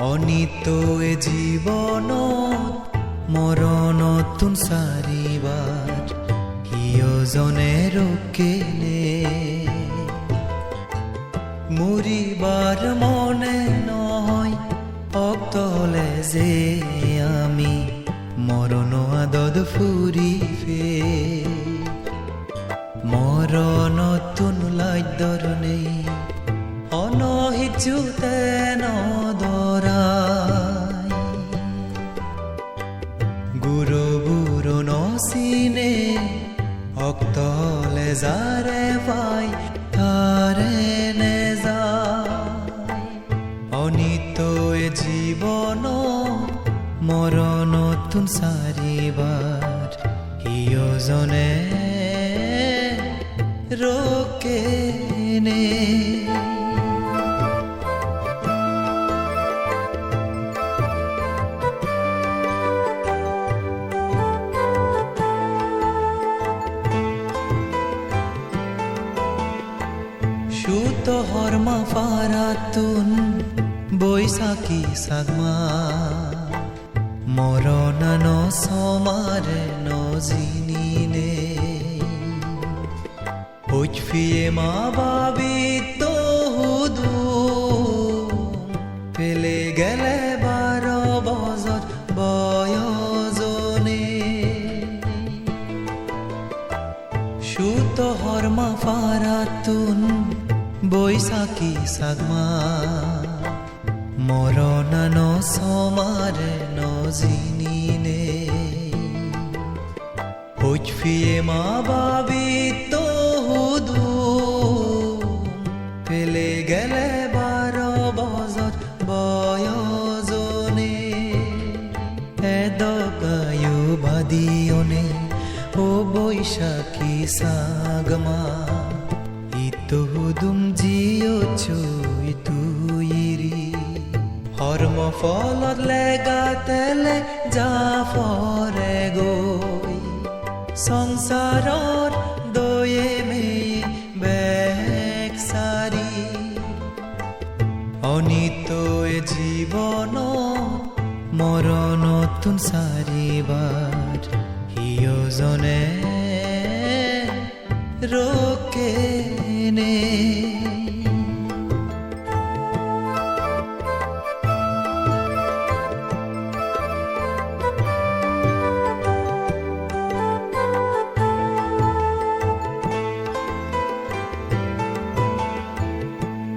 অনিত এ জীৱনত মৰণতুন চাৰিবাৰ সিয়জনে ৰকেলে মুৰিবাৰ মনে নহয় অক্তলে যে আমি মৰণ আদদ ফুৰিফে মৰণতুন লাদ্যৰণে অনহিচুতে নদৰাই গুৰু বুৰু নচিনে অক্তলে যাৰে পাই তাৰে নেযায় অনিতই জীৱন মৰণতুন চাৰিবাৰ সিয়জনে ৰকেনে সুত হর্মা ফারাতুন, বৈশাখী সাগমা। মরণা ন সমারে নজিনিনে হইফিয়ে মা বাবি তো হুদু পেলে গেলে বারো বছর বয়জনে। সুত হর্মা ফারাতুন বৈশাখী সাগমা মরণান সমারে নজিনিনে হইফিয়ে মা বাবি তো হুদু পেলে গেলে বারো বছর বয়জনে এদকায়ু বাদিওনে ও বৈশাখী সাগমা ইতুদুম জিও চুই তুইরি হর্ম ফলত লেগা তেলে যা ফরে গৈ সংসাৰৰ দয়ে মে বেক সাৰি অনিতই জীৱন মৰণতুন চাৰিবাৰ সিয়জনে ৰকেনে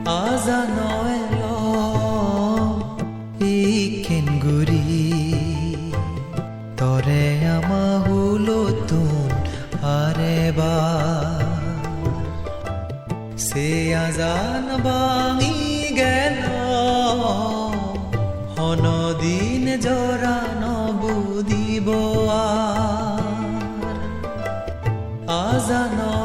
আজানয়েল ইকেন সে আজান বাঙি গেল হনদিন জৰা নবুদিব আর আজানয়েল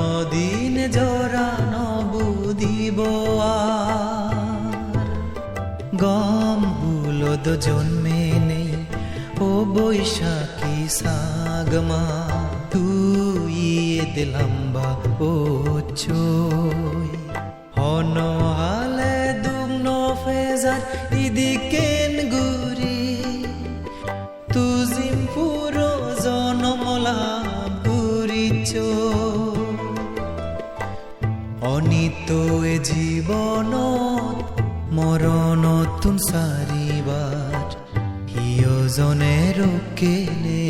হনদিন জৰা নবুদিব আর। গম হুলদ জন্মে নেই, ও বৈশাখী সাগমা তুই দিলাম্বা ও চই। হন হালে দুগ্ন ফেজার ইদিকেন এ জীৱনত মৰণতুন চাৰিবাৰ সিয়জনে ৰকেলে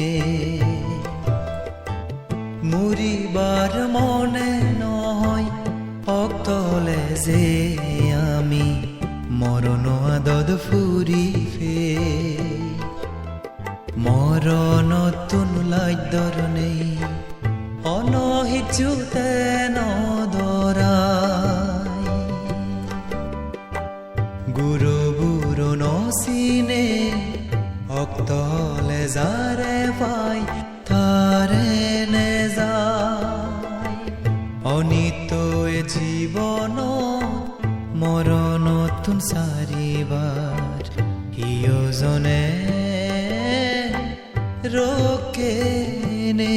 মুৰিবাৰ মনে নহয় অক্তলে যে আমি মৰণ আদদ ফুৰিফে মৰণতুন লাদ্যৰণে অনহিচুতে নদৰাই গুরু গুরু নসিনে, অক্তলে যারে পাই, তারে নে যায় অনিত জীবন, মরণ তুন সারিবার কিয়জনে রোকে নে